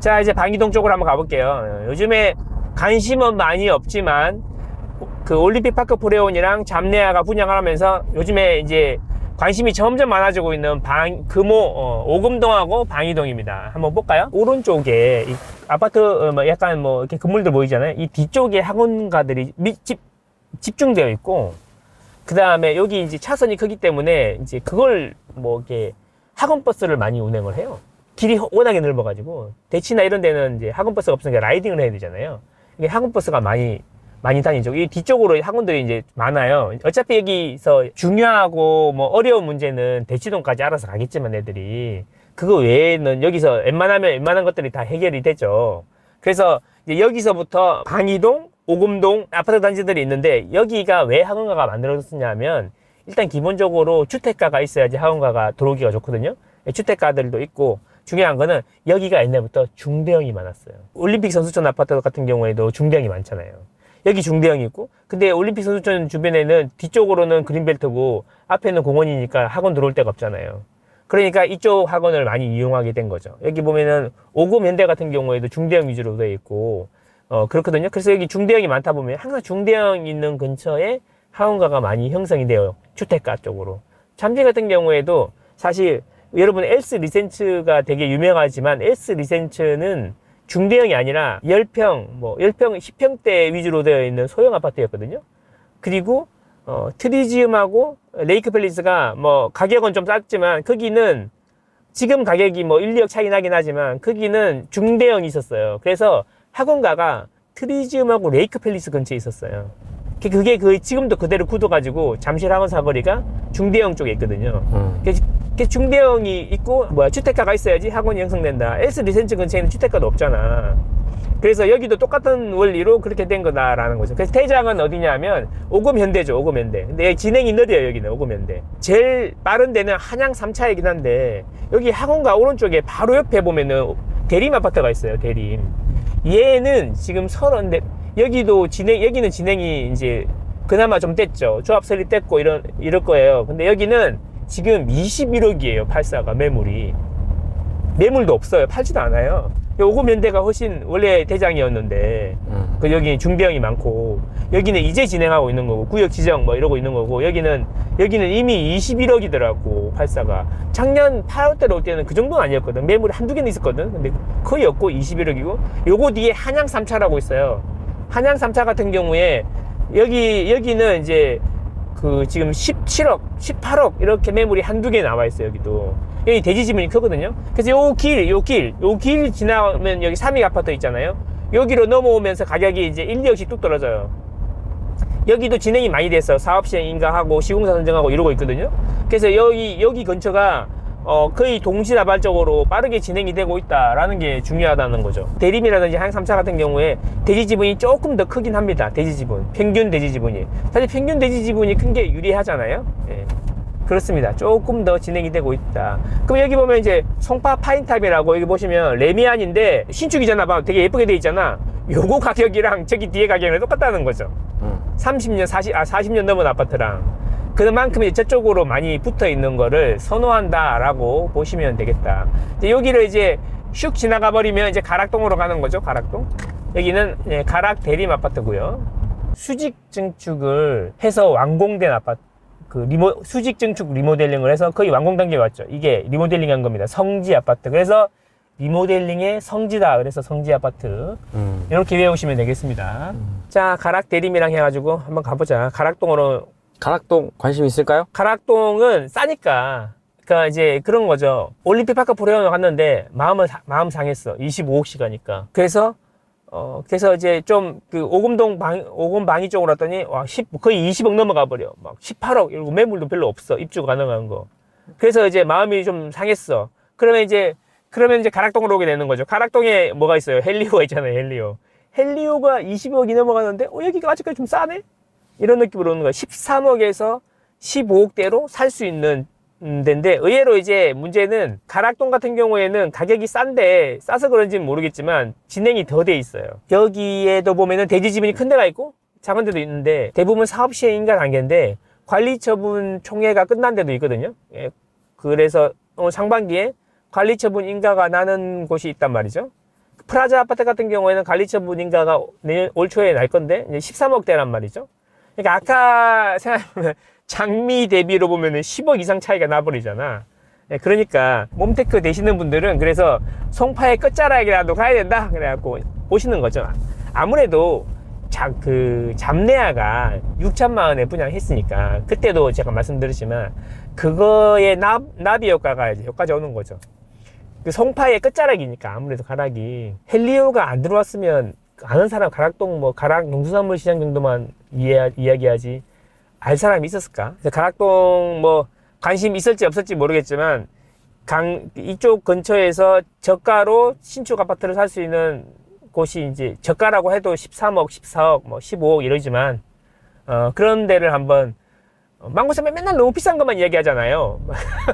자, 이제 방이동 쪽으로 한번 가볼게요. 요즘에 관심은 많이 없지만, 그 올림픽 파크 프레온이랑 잡내아가 분양을 하면서 요즘에 이제 관심이 점점 많아지고 있는 방, 금호, 어, 오금동하고 방이동입니다. 한번 볼까요? 오른쪽에 이 아파트, 어, 뭐 약간 뭐 이렇게 건물들 보이잖아요. 이 뒤쪽에 학원가들이 미, 집, 집중되어 있고, 그 다음에 여기 이제 차선이 크기 때문에 이제 그걸 뭐 이렇게 학원 버스를 많이 운행을 해요. 길이 워낙에 넓어가지고 대치나 이런 데는 이제 학원 버스가 없으니까 라이딩을 해야 되잖아요. 이게 학원 버스가 많이 많이 다니죠. 이 뒤쪽으로 학원들이 이제 많아요. 어차피 여기서 중요하고 뭐 어려운 문제는 대치동까지 알아서 가겠지만 애들이 그거 외에는 여기서 웬만하면 웬만한 것들이 다 해결이 되죠. 그래서 이제 여기서부터 방이동, 오금동 아파트 단지들이 있는데 여기가 왜 학원가가 만들어졌냐면 일단 기본적으로 주택가가 있어야지 학원가가 들어오기가 좋거든요. 주택가들도 있고 중요한 거는 여기가 옛날부터 중대형이 많았어요. 올림픽 선수촌 아파트 같은 경우에도 중대형이 많잖아요. 여기 중대형이 있고 근데 올림픽 선수촌 주변에는 뒤쪽으로는 그린벨트고 앞에는 공원이니까 학원 들어올 데가 없잖아요. 그러니까 이쪽 학원을 많이 이용하게 된 거죠. 여기 보면은 오금 현대 같은 경우에도 중대형 위주로 되어 있고 어 그렇거든요. 그래서 여기 중대형이 많다 보면 항상 중대형 있는 근처에 학원가가 많이 형성이 돼요. 주택가 쪽으로. 잠실 같은 경우에도 사실 여러분 엘스 리센츠가 되게 유명하지만 엘스 리센츠는 중대형이 아니라 10평, 뭐 10평, 10평대 위주로 되어 있는 소형 아파트였거든요. 그리고 어, 트리지움하고 레이크 팰리스가 뭐 가격은 좀 쌌지만 거기는 지금 가격이 뭐 1, 2억 차이 나긴 하지만 거기는 중대형이 있었어요. 그래서 학원가가 트리지움하고 레이크 팰리스 근처에 있었어요. 그- 그게 그 지금도 그대로 굳어가지고 잠실 학원 사거리가 중대형 쪽에 있거든요. 음. 그- 그 중대형이 있고 뭐야 주택가가 있어야지 학원이 형성된다. S 리센츠 근처에는 주택가도 없잖아. 그래서 여기도 똑같은 원리로 그렇게 된 거다라는 거죠. 그래서 대장은 어디냐면 오금 현대죠. 오금 현대. 근데 진행이 느려요. 여기는 오금 현대. 제일 빠른 데는 한양 3차이긴 한데 여기 학원가 오른쪽에 바로 옆에 보면은 대림 아파트가 있어요. 대림. 얘는 지금 서른데 여기도 진행 여기는 진행이 이제 그나마 좀 됐죠. 조합 설립 됐고 이런 이럴 거예요. 근데 여기는 지금 21억이에요. 팔사가 매물이. 매물도 없어요. 팔지도 않아요. 오금현대가 훨씬 원래 대장이었는데 음. 그 여기 중대형이 많고 여기는 이제 진행하고 있는 거고 구역 지정 뭐 이러고 있는 거고 여기는 여기는 이미 21억이더라고 팔사가 작년 8월 때로 올 때는 그 정도는 아니었거든 매물이 한두 개는 있었거든 근데 거의 없고 21억이고 요거 뒤에 한양 3차라고 있어요 한양 3차 같은 경우에 여기 여기는 이제 그 지금 17억, 18억 이렇게 매물이 한두 개 나와 있어요 여기도. 여기 대지 지분이 크거든요. 그래서 요 길, 요 길, 요 길 지나면 여기 삼익 아파트 있잖아요. 여기로 넘어오면서 가격이 이제 1, 2억씩 뚝 떨어져요. 여기도 진행이 많이 됐어 사업 시행 인가하고 시공사 선정하고 이러고 있거든요. 그래서 여기 여기 근처가 어, 거의 동시다발적으로 빠르게 진행이 되고 있다라는 게 중요하다는 거죠. 대림이라든지 한양 3차 같은 경우에 대지 지분이 조금 더 크긴 합니다. 대지 지분. 평균 대지 지분이. 사실 평균 대지 지분이 큰 게 유리하잖아요. 예. 그렇습니다. 조금 더 진행이 되고 있다. 그럼 여기 보면 이제 송파 파인탑이라고 여기 보시면 레미안인데 신축이잖아. 봐. 되게 예쁘게 돼 있잖아. 요거 가격이랑 저기 뒤에 가격이랑 똑같다는 거죠. 음. 30년, 40, 아, 40년 넘은 아파트랑. 그만큼 이제 저쪽으로 많이 붙어 있는 거를 선호한다라고 보시면 되겠다. 이제 여기를 이제 슉 지나가 버리면 이제 가락동으로 가는 거죠, 가락동. 여기는 예, 가락 대림 아파트고요. 수직 증축을 해서 완공된 아파트. 그 리모, 수직 증축 리모델링을 해서 거의 완공 단계에 왔죠. 이게 리모델링 한 겁니다. 성지 아파트. 그래서 리모델링의 성지다. 그래서 성지 아파트. 음. 이렇게 외우시면 되겠습니다. 자, 가락 대림이랑 해가지고 한번 가보자. 가락동으로. 가락동 관심 있을까요? 가락동은 싸니까. 그니까 이제 그런 거죠. 올림픽 파크 프레온 갔는데 마음을, 사- 마음 상했어. 25억씩 가니까. 그래서, 어, 그래서 이제 좀 그 오금동 방, 오금 방위 쪽으로 왔더니 와, 10, 거의 20억 넘어가 버려. 막 18억. 이러고 매물도 별로 없어. 입주 가능한 거. 그래서 이제 마음이 좀 상했어. 그러면 이제, 그러면 이제 가락동으로 오게 되는 거죠. 가락동에 뭐가 있어요? 헬리오가 있잖아요. 헬리오. 헬리오가 20억이 넘어가는데, 어, 여기가 아직까지 좀 싸네? 이런 느낌으로 오는 거야. 13억에서 15억대로 살 수 있는 음, 데인데, 의외로 이제 문제는 가락동 같은 경우에는 가격이 싼데, 싸서 그런지는 모르겠지만, 진행이 더 돼 있어요. 여기에도 보면은 대지 지분이 큰 데가 있고, 작은 데도 있는데, 대부분 사업 시행 인가 단계인데, 관리 처분 총회가 끝난 데도 있거든요. 예, 그래서 오늘 상반기에 관리 처분 인가가 나는 곳이 있단 말이죠. 프라자 아파트 같은 경우에는 관리 처분 인가가 내년 올 초에 날 건데 이제 13억대란 말이죠. 그러니까 아까 생각해보면 장미 대비로 보면은 10억 이상 차이가 나버리잖아. 예, 그러니까 몸테크 되시는 분들은 그래서 송파의 끝자락이라도 가야 된다 그래갖고 오시는 거죠. 아무래도 자, 그 잡내야가 6천만 원에 분양했으니까 그때도 제가 말씀드렸지만 그거의 납, 나비 효과가 이제 효과가 오는 거죠. 그 송파의 끝자락이니까 아무래도 가락이 헬리오가 안 들어왔으면 아는 사람 가락동 뭐 가락 농수산물 시장 정도만 이해, 이야기하지 알 사람이 있었을까? 가락동 뭐 관심 있을지 없을지 모르겠지만 강 이쪽 근처에서 저가로 신축 아파트를 살 수 있는 곳이 이제 저가라고 해도 13억, 14억, 뭐 15억 이러지만 어, 그런 데를 한번 어, 망고쌈에 맨날 너무 비싼 것만 이야기하잖아요.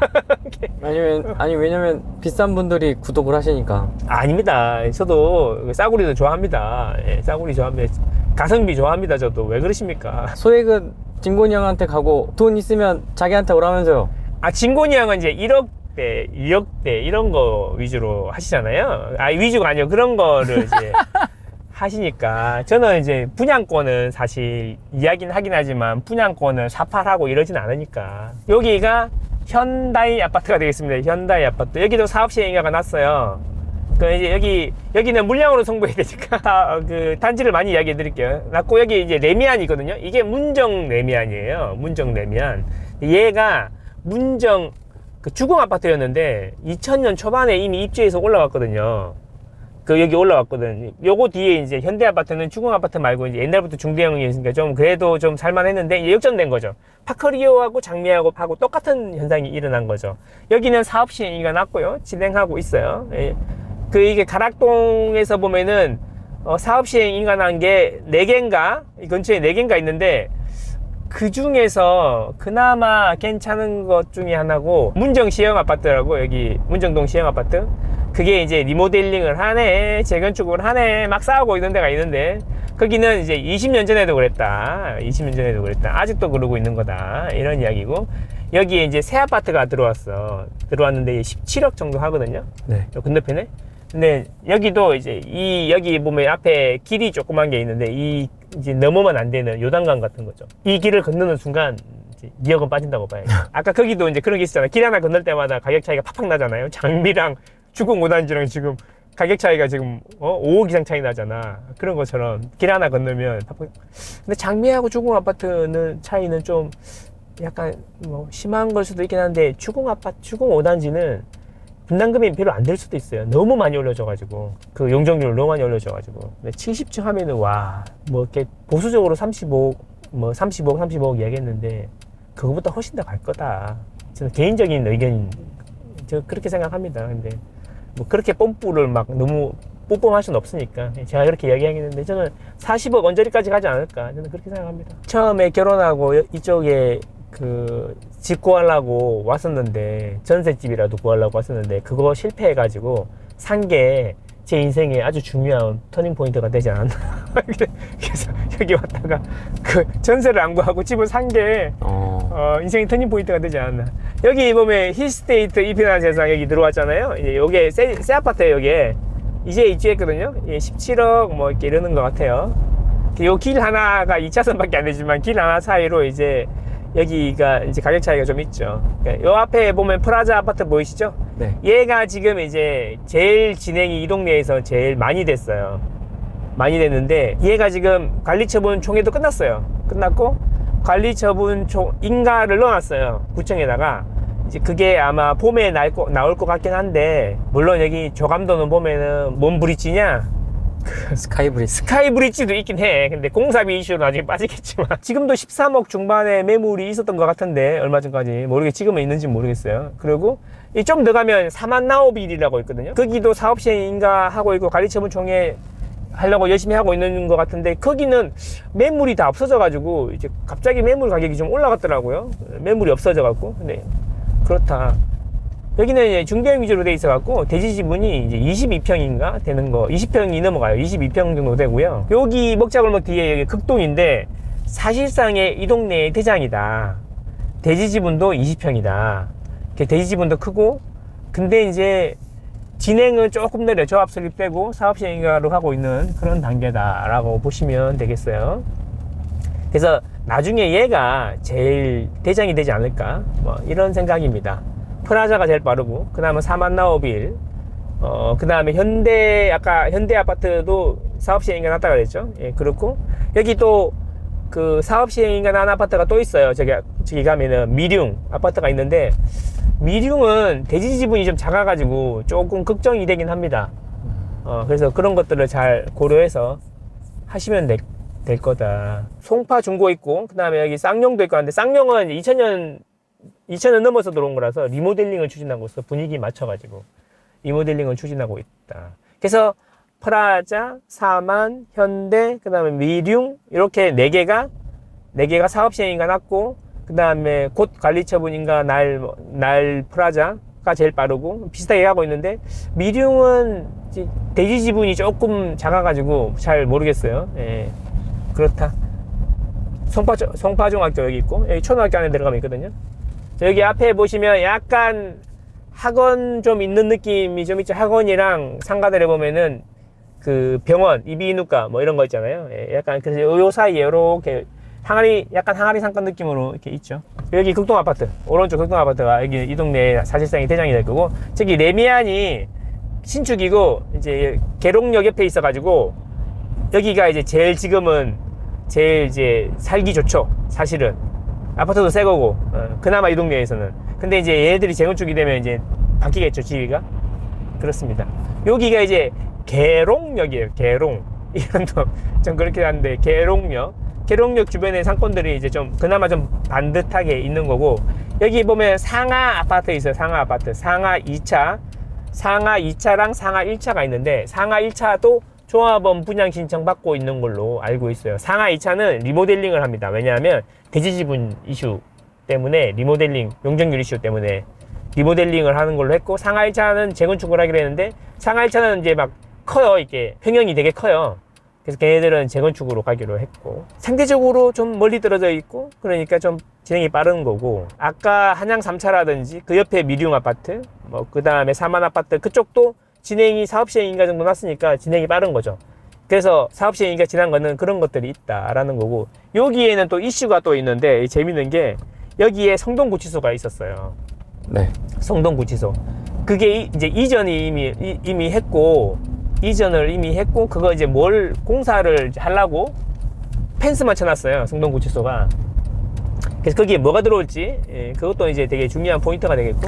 아니면 아니 왜냐면 비싼 분들이 구독을 하시니까. 아닙니다. 저도 싸구리도 좋아합니다. 예, 싸구리 좋아합니다. 가성비 좋아합니다. 저도 왜 그러십니까? 소액은 진곤이 형한테 가고 돈 있으면 자기한테 오라면서요. 아 진곤이 형은 이제 1억대, 2억대 이런 거 위주로 하시잖아요. 아 위주가 아니요 그런 거를 이제 하시니까 저는 이제 분양권은 사실 이야기는 하긴 하지만 분양권을 사팔하고 이러진 않으니까 여기가 현다이 아파트가 되겠습니다. 현다이 아파트 여기도 사업 시행인가가 났어요. 그 이제 여기 여기는 물량으로 송부해야 되니까 다, 그 단지를 많이 이야기해 드릴게요. 났고 여기 이제 레미안이거든요. 이게 문정 레미안이에요. 문정 레미안. 얘가 문정 그 주공 아파트였는데 2000년 초반에 이미 입주해서 올라왔거든요. 그 여기 올라왔거든. 요거 뒤에 이제 현대 아파트는 주공 아파트 말고 이제 옛날부터 중대형이었으니까 좀 그래도 좀 살만했는데 역전된 거죠. 파커리오하고 장미하고 하고 똑같은 현상이 일어난 거죠. 여기는 사업 시행이가 났고요. 진행하고 있어요. 예. 그 이게 가락동에서 보면은 어, 사업 시행 인가난 게 네개인가 이 근처에 네개인가 있는데 그 중에서 그나마 괜찮은 것 중에 하나고 문정 시형 아파트라고 여기 문정동 시형 아파트 그게 이제 리모델링을 하네 재건축을 하네 막 싸우고 있는 데가 있는데 거기는 이제 20년 전에도 그랬다 20년 전에도 그랬다 아직도 그러고 있는 거다 이런 이야기고 여기에 이제 새 아파트가 들어왔어 들어왔는데 17억 정도 하거든요 네. 요 건너편에. 근데 여기도 이제 이 여기 보면 앞에 길이 조그만 게 있는데 이 이제 넘으면 안 되는 요단강 같은 거죠. 이 길을 건너는 순간 이제 2억은 빠진다고 봐요. 아까 거기도 이제 그런 게 있잖아요. 길 하나 건널 때마다 가격 차이가 팍팍 나잖아요. 장비랑 주공 5단지랑 지금 가격 차이가 지금 어 5억 이상 차이 나잖아. 그런 것처럼 길 하나 건너면. 근데 장미하고 주공 아파트는 차이는 좀 약간 뭐 심한 걸 수도 있긴 한데 주공 아파트 주공 5단지는 분담금이 별로 안 될 수도 있어요. 너무 많이 올려져가지고 그 용적률 너무 많이 올려져가지고 70층 하면은 와 뭐 이렇게 보수적으로 35, 뭐 35억, 35억 이야기했는데 그거보다 훨씬 더 갈 거다. 저는 개인적인 의견인 저 그렇게 생각합니다. 근데 뭐 그렇게 뽐뿌를 막 너무 뽐뿌할 수는 없으니까 제가 그렇게 이야기하겠는데 저는 40억 언저리까지 가지 않을까 저는 그렇게 생각합니다. 처음에 결혼하고 여- 이쪽에 그 집 구하려고 왔었는데 전셋집이라도 구하려고 왔었는데 그거 실패해가지고 산 게 제 인생에 아주 중요한 터닝 포인트가 되지 않았나 그래서 여기 왔다가 그 전세를 안 구하고 집을 산게 어. 어, 인생의 터닝 포인트가 되지 않았나 여기 보면 힐스테이트 이피난 세상 여기 들어왔잖아요 이제 요게 새, 새 아파트예요 요게 이제 입주했거든요 예, 17억 뭐 이렇게 이러는 것 같아요 요 길 하나가 2차선밖에 안 되지만 길 하나 사이로 이제 여기가 이제 가격 차이가 좀 있죠. 그러니까 요 앞에 보면 프라자 아파트 보이시죠? 네. 얘가 지금 이제 제일 진행이 이 동네에서 제일 많이 됐어요. 많이 됐는데 얘가 지금 관리 처분 총회도 끝났어요. 끝났고 관리 처분 총 인가를 넣어놨어요. 구청에다가 이제 그게 아마 봄에 날 거, 나올 것 같긴 한데 물론 여기 조감도는 보면은 뭔 브릿지냐 스카이브리스. 스카이 브릿지도 있긴 해. 근데 공사비 이슈로 나중에 빠지겠지만. 지금도 13억 중반에 매물이 있었던 것 같은데, 얼마 전까지. 모르겠, 지금은 있는지 모르겠어요. 그리고 이좀더 가면 사만나오빌이라고 있거든요. 거기도 사업시행인가 하고 있고 관리처분 총회 하려고 열심히 하고 있는 것 같은데, 거기는 매물이 다 없어져가지고, 이제 갑자기 매물 가격이 좀 올라갔더라고요. 매물이 없어져갖고. 근데, 그렇다. 여기는 이제 중대형 위주로 돼 있어갖고 대지 지분이 이제 22평인가 되는 거 20평이 넘어가요 22평 정도 되고요 여기 먹자골목 뒤에 여기 극동인데 사실상의 이 동네의 대장이다 대지 지분도 20평이다 대지 지분도 크고 근데 이제 진행은 조금 느려 조합 설립되고 사업 시행가로 하고 있는 그런 단계다라고 보시면 되겠어요. 그래서 나중에 얘가 제일 대장이 되지 않을까 뭐 이런 생각입니다. 프라자가 제일 빠르고 그 다음에 사만나오빌 어, 그 다음에 현대 아까 현대 아파트도 사업 시행인가 났다 그랬죠. 예, 그렇고 여기 또 그 사업 시행인가 난 아파트가 또 있어요. 저기 저기 가면은 미룡 아파트가 있는데 미룡은 대지 지분이 좀 작아 가지고 조금 걱정이 되긴 합니다. 어, 그래서 그런 것들을 잘 고려해서 하시면 될, 될 거다. 송파 중고 있고, 그 다음에 여기 쌍용도 있고 하는데, 쌍용은 2000년, 2000년 넘어서 들어온 거라서 리모델링을 추진하고 있어. 분위기 맞춰가지고. 리모델링을 추진하고 있다. 그래서 프라자, 사만, 현대, 그 다음에 미룡, 이렇게 네 개가, 네 개가 사업 시행인가 났고, 그 다음에 곧 관리 처분인가 날, 날 프라자가 제일 빠르고, 비슷하게 가고 있는데, 이제 대지 지분이 조금 작아가지고 잘 모르겠어요. 예. 그렇다. 송파, 송파중학교 여기 있고, 여기 초등학교 안에 들어가면 있거든요. 자, 여기 앞에 보시면 약간 학원 좀 있는 느낌이 좀 있죠. 학원이랑 상가들에 보면은 그 병원, 이비인후과 뭐 이런 거 있잖아요. 예, 약간 그래서 요 사이에 이렇게 항아리, 약간 항아리 상권 느낌으로 이렇게 있죠. 여기 극동 아파트, 오른쪽 극동 아파트가 여기 이 동네에 사실상 대장이 될 거고, 저기 레미안이 신축이고, 이제 계룡역 옆에 있어가지고, 여기가 이제 제일 지금은 제일 이제 살기 좋죠. 사실은. 아파트도 새 거고, 어, 그나마 이 동네에서는. 근데 이제 얘네들이 재건축이 되면 이제 바뀌겠죠, 지위가. 그렇습니다. 여기가 이제 계룡역이에요, 계룡. 이름도 좀 그렇게 하는데, 계룡역. 계룡역 주변의 상권들이 이제 좀, 그나마 좀 반듯하게 있는 거고, 여기 보면 상하 아파트 있어요, 상하 아파트. 상하 2차. 상하 2차랑 상하 1차가 있는데, 상하 1차도 조합원 분양 신청 받고 있는 걸로 알고 있어요. 상하 2차는 리모델링을 합니다. 왜냐하면 대지 지분 이슈 때문에 리모델링, 용적률 이슈 때문에 리모델링을 하는 걸로 했고 상하 1차는 재건축을 하기로 했는데 상하 1차는 이제 막 커요. 이게 평형이 되게 커요. 그래서 걔네들은 재건축으로 가기로 했고 상대적으로 좀 멀리 떨어져 있고 그러니까 좀 진행이 빠른 거고 아까 한양 3차라든지 그 옆에 미룡 아파트 뭐 그 다음에 사만 아파트 그쪽도 진행이 사업 시행인가 정도 났으니까 진행이 빠른 거죠. 그래서 사업 시행인가 지난 거는 그런 것들이 있다라는 거고 여기에는 또 이슈가 또 있는데 재밌는 게 여기에 성동구치소가 있었어요. 네. 성동구치소. 그게 이- 이제 이전이 이미 이- 이미 했고 이전을 이미 했고 그거 이제 뭘 공사를 하려고 펜스만 쳐놨어요. 성동구치소가. 그래서 거기에 뭐가 들어올지 예, 그것도 이제 되게 중요한 포인트가 되겠고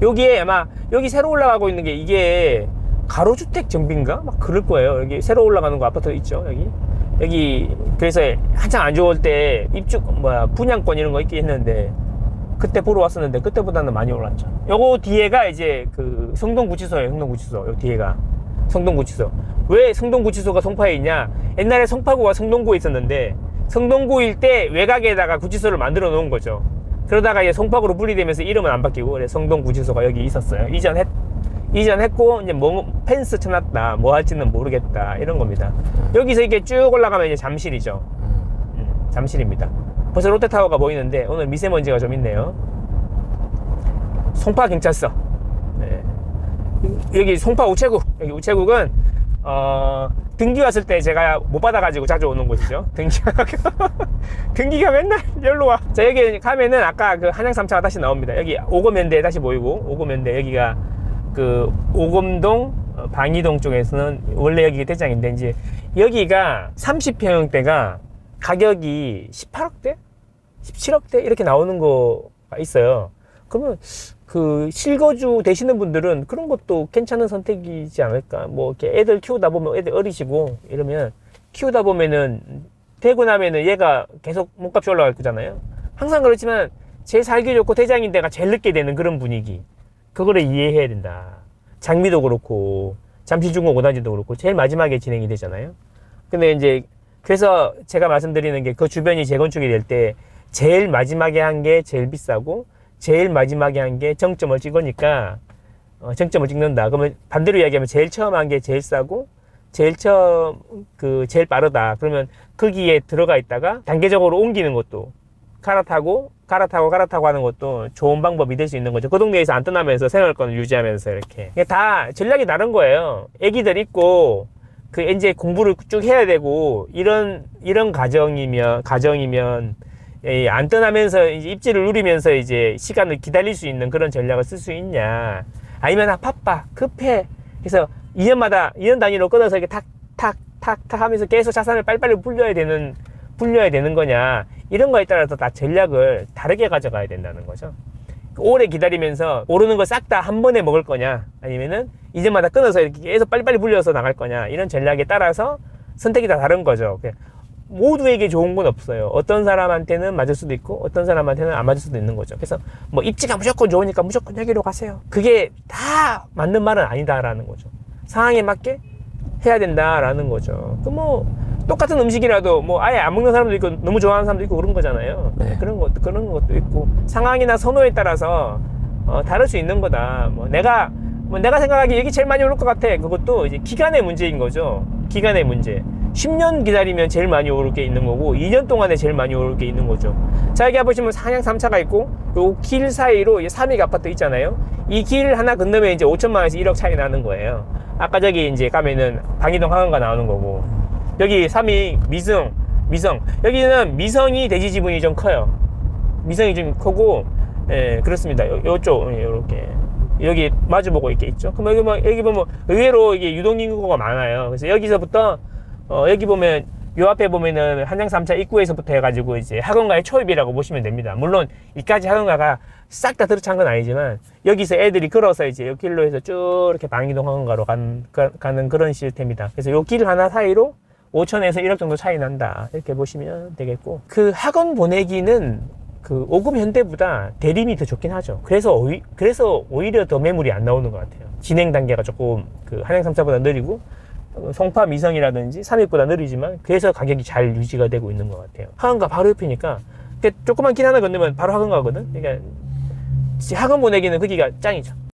여기에 아마 여기 새로 올라가고 있는 게 이게 가로주택 정비인가 막 그럴 거예요. 여기 새로 올라가는 거 아파트 있죠 여기 여기 그래서 한창 안 좋을 때 입주 뭐야 분양권 이런 거 있긴 했는데 그때 보러 왔었는데 그때보다는 많이 올랐죠. 요거 뒤에가 이제 그 성동구치소예요. 성동구치소. 요 뒤에가 성동구치소. 왜 성동구치소가 송파에 있냐? 옛날에 송파구가 성동구에 있었는데 성동구일 때 외곽에다가 구치소를 만들어 놓은 거죠. 그러다가 이제 송파구로 분리되면서 이름은 안 바뀌고 그래서 성동구치소가 여기 있었어요. 이전했 이전했고 이제 뭐 펜스 쳐놨다. 뭐 할지는 모르겠다. 이런 겁니다. 여기서 이렇게 쭉 올라가면 이제 잠실이죠. 음. 음, 잠실입니다. 벌써 롯데타워가 보이는데 오늘 미세먼지가 좀 있네요. 송파 경찰서. 네. 여기 송파 우체국. 여기 우체국은 어, 등기 왔을 때 제가 못 받아가지고 자주 오는 곳이죠. 등기 등기가 맨날 여기로 와. 자 여기 가면은 아까 그 한양 3차가 다시 나옵니다. 여기 오검면대 다시 보이고 오검면대 여기가 그 오검동 어, 방이동 쪽에서는 원래 여기 대장인데 이제 여기가 30평대가 가격이 18억대, 17억대 이렇게 나오는 거가 있어요. 그러면 그 실거주 되시는 분들은 그런 것도 괜찮은 선택이지 않을까. 뭐 이렇게 애들 키우다 보면 애들 어리시고 이러면 키우다 보면은 되고 나면은 얘가 계속 몸값이 올라갈 거잖아요. 항상 그렇지만 제일 살기 좋고 대장인 데가 제일 늦게 되는 그런 분위기. 그거를 이해해야 된다. 장미도 그렇고 잠실중공 5단지도 그렇고 제일 마지막에 진행이 되잖아요. 근데 이제 그래서 제가 말씀드리는 게 그 주변이 재건축이 될 때 제일 마지막에 한 게 제일 비싸고 제일 마지막에 한 게 정점을 찍으니까 어, 정점을 찍는다. 그러면 반대로 이야기하면 제일 처음 한 게 제일 싸고 제일 처음 그 제일 빠르다. 그러면 거기에 들어가 있다가 단계적으로 옮기는 것도 갈아타고 갈아타고 갈아타고 하는 것도 좋은 방법이 될 수 있는 거죠. 그 동네에서 안 떠나면서 생활권을 유지하면서 이렇게. 이게 다 전략이 다른 거예요. 애기들 있고, 그 이제 공부를 쭉 해야 되고, 이런, 이런 가정이면, 가정이면, 예, 안 떠나면서 이제 입지를 누리면서 이제 시간을 기다릴 수 있는 그런 전략을 쓸 수 있냐. 아니면 아, 바빠, 급해. 그래서 2년마다, 2년 단위로 끊어서 이렇게 탁, 탁, 탁, 탁 하면서 계속 자산을 빨리빨리 불려야 되는, 불려야 되는 거냐. 이런 거에 따라서 다 전략을 다르게 가져가야 된다는 거죠. 오래 기다리면서 오르는 거싹다 한 번에 먹을 거냐. 아니면은 이제마다 끊어서 이렇게 계속 빨리빨리 불려서 나갈 거냐. 이런 전략에 따라서 선택이 다 다른 거죠. 모두에게 좋은 건 없어요. 어떤 사람한테는 맞을 수도 있고 어떤 사람한테는 안 맞을 수도 있는 거죠. 그래서 뭐 입지가 무조건 좋으니까 무조건 여기로 가세요. 그게 다 맞는 말은 아니다라는 거죠. 상황에 맞게 해야 된다라는 거죠. 그뭐 똑같은 음식이라도 뭐 아예 안 먹는 사람도 있고 너무 좋아하는 사람도 있고 그런 거잖아요. 네. 그런 것 그런 것도 있고 상황이나 선호에 따라서 어, 다를 수 있는 거다. 뭐 내가 뭐 내가 생각하기에 여기 제일 많이 오를 것 같아. 그것도 이제 기간의 문제인 거죠. 기간의 문제. 10년 기다리면 제일 많이 오를 게 있는 거고 2년 동안에 제일 많이 오를 게 있는 거죠. 자 여기 보시면 상향 3차가 있고 요 길 사이로 3익 아파트 있잖아요. 이 길 하나 건너면 이제 5천만 원에서 1억 차이 나는 거예요. 아까 저기 이제 가면은 방이동 하강가 나오는 거고 여기 3익 미성 미성 여기는 미성이 대지 지분이 좀 커요. 미성이 좀 크고 예 그렇습니다. 요, 요쪽 예, 요렇게 여기 마주보고 이렇게 있죠. 그럼 여기 뭐 여기 보면 의외로 이게 유동 인구가 많아요. 그래서 여기서부터 어 여기 보면 요 앞에 보면은 한양 3차 입구에서부터 해가지고 이제 학원가의 초입이라고 보시면 됩니다. 물론 이까지 학원가가 싹 다 들어찬 건 아니지만 여기서 애들이 걸어서 이제 요 길로 해서 쭉 이렇게 방이동 학원가로 간, 가, 가는 그런 시스템이다. 그래서 요 길 하나 사이로 5천에서 1억 정도 차이 난다. 이렇게 보시면 되겠고. 그 학원 보내기는 그 5급 현대보다 대림이 더 좋긴 하죠. 그래서 오히, 그래서 오히려 더 매물이 안 나오는 것 같아요. 진행 단계가 조금 그 한양 3차보다 느리고 어, 송파 미성이라든지 3익보다 느리지만 그래서 가격이 잘 유지가 되고 있는 것 같아요. 학원가 바로 옆이니까 그 조그만 길 하나 건너면 바로 학원 가거든. 그러니까 학원 보내기는 거기가 짱이죠.